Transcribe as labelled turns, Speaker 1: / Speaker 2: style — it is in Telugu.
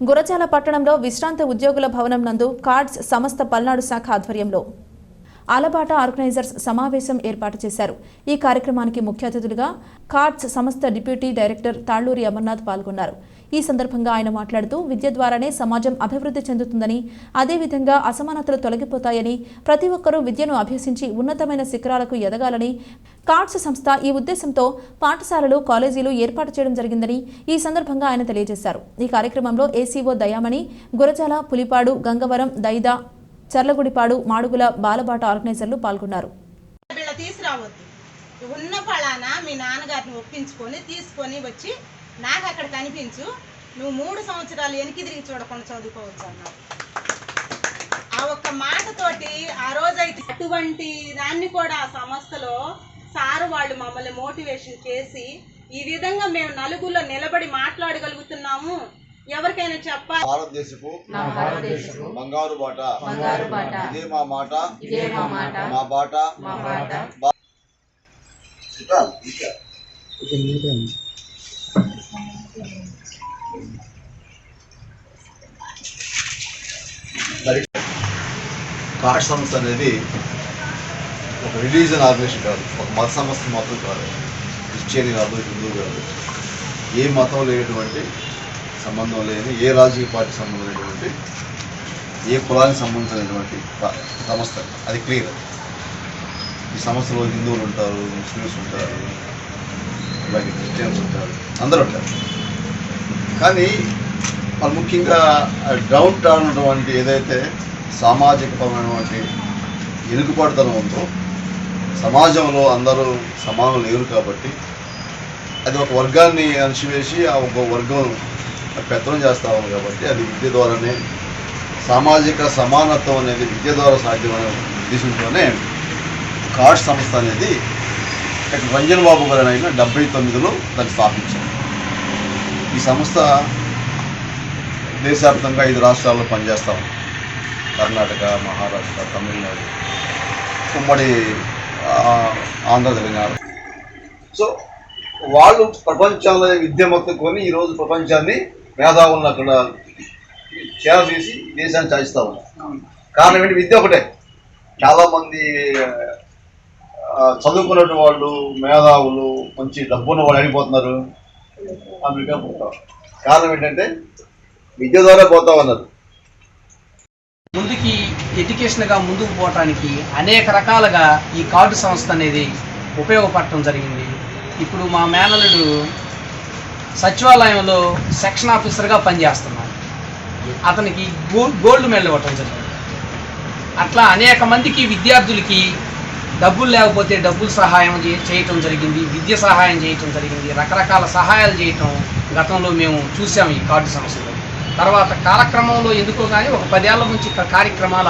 Speaker 1: గురజాల పట్టణంలో విశ్రాంత ఉద్యోగుల భవనం నందు కార్డ్స్ సంస్థ పల్నాడు శాఖ ఆధ్వర్యంలో ఆలబాట ఆర్గనైజర్స్ సమావేశం ఏర్పాటు చేశారు. ఈ కార్యక్రమానికి ముఖ్య అతిథులుగా కార్డ్స్ సంస్థ డిప్యూటీ డైరెక్టర్ తాళ్ళూరి అమర్నాథ్ పాల్గొన్నారు. ఈ సందర్భంగా ఆయన మాట్లాడుతూ విద్య ద్వారానే సమాజం అభివృద్ధి చెందుతుందని అదేవిధంగా అసమానతలు తొలగిపోతాయని ప్రతి ఒక్కరూ విద్యను అభ్యసించి ఉన్నతమైన శిఖరాలకు ఎదగాలని కార్డ్స్ సంస్థ ఈ ఉద్దేశంతో పాఠశాలలు కాలేజీలు ఏర్పాటు చేయడం జరిగిందని ఈ సందర్భంగా ఆయన తెలియజేశారు. ఈ కార్యక్రమంలో ఏసీఓ దయామణి గురజాల పులిపాడు గంగవరం దైదా చర్లగుడిపాడు మాడుగుల బాలబాట ఆర్గనైజర్లు పాల్గొన్నారు.
Speaker 2: తీసుకురావద్దు. ఉన్న ఫలానా మీ నాన్నగారిని ఒప్పించుకొని తీసుకొని వచ్చి నాకు అక్కడ కనిపించు. నువ్వు మూడు సంవత్సరాలు వెనక్కి తిరిగి చూడకుండా చదువుకోవచ్చు అన్నారు ఆ ఒక్క మాటతోటి ఆ రోజైతే అటువంటి దాన్ని కూడా ఆ సంస్థలో సారు వాళ్ళు మమ్మల్ని మోటివేషన్ చేసి ఈ విధంగా మేము నలుగురిలో నిలబడి మాట్లాడగలుగుతున్నాము. ఎవరికైనా చెప్పాలి.
Speaker 3: భారతదేశపు బంగారు బాట. ఇదే మా మాట. మా బాట. కార్డ్ సంస్థ అనేది ఒక రిలీజన్ ఆర్గనైజేషన్ కాదు. ఒక మత సంస్థ మాత్రం కాదు. క్రిస్టియన్ కాదు హిందూ కాదు. ఏ మతం లేనటువంటి సంబంధం లేని ఏ రాజకీయ పార్టీ సంబంధమైనటువంటి ఏ కులానికి సంబంధించినటువంటి సంస్థ. అది క్లియర్. ఈ సంస్థలో హిందువులు ఉంటారు ముస్లిమ్స్ ఉంటారు అలాగే క్రిస్టియన్స్ ఉంటారు అందరూ ఉంటారు. కానీ వాళ్ళు ముఖ్యంగా డౌన్ టౌన్ ఉన్నటువంటి ఏదైతే సామాజిక పరమైనటువంటి ఎలుగుబాటుతనం ఉందో సమాజంలో అందరూ సమానం లేరు కాబట్టి అది ఒక వర్గాన్ని అణచివేసి ఆ ఒక వర్గం పెత్తనం చేస్తా ఉన్నాం కాబట్టి అది విద్య ద్వారానే సామాజిక సమానత్వం అనేది విద్య ద్వారా సాధ్యమనే ఉద్దేశంతోనే కాష్ సంస్థ అనేది ఇక్కడ రంజన్ బాబు గారు ఆయన డెబ్బై తొమ్మిదిలో దాన్ని స్థాపించారు. ఈ సంస్థ దేశవ్యాప్తంగా ఐదు రాష్ట్రాల్లో పనిచేస్తాం. కర్ణాటక మహారాష్ట్ర తమిళనాడు ఉమ్మడి ఆంధ్ర తెలంగాణ. సో వాళ్ళు ప్రపంచంలో విద్య మొత్తం కొని ఈరోజు ప్రపంచాన్ని మేధావులను అక్కడ చేసి దేశాన్ని సాధిస్తూ ఉన్నారు. కారణం ఏంటి? విద్య ఒకటే. చాలామంది చదువుకున్నటువంటి వాళ్ళు మేధావులు మంచి డబ్బున్న వాళ్ళు అయిపోతున్నారు అమెరికా పోతారు కారణం ఏంటంటే విద్య ద్వారా పోతా ఉన్నారు.
Speaker 4: ముందుకి ఎడ్యుకేషన్గా ముందుకు పోవటానికి అనేక రకాలుగా ఈ కార్డు సంస్థ అనేది ఉపయోగపడటం జరిగింది. ఇప్పుడు మా మేనలుడు సచివాలయంలో సెక్షన్ ఆఫీసర్గా పనిచేస్తున్నాడు అతనికి గోల్డ్ గోల్డ్ మెడల్ ఇవ్వటం జరిగింది. అట్లా అనేక మందికి విద్యార్థులకి డబ్బులు లేకపోతే డబ్బులు సహాయం చేయటం జరిగింది విద్య సహాయం చేయటం జరిగింది రకరకాల సహాయాలు చేయటం గతంలో మేము చూసాము ఈ కార్డు సంస్థలో. తర్వాత కాలక్రమంలో ఎందుకో కానీ ఒక పదేళ్ళ నుంచి కార్యక్రమాలు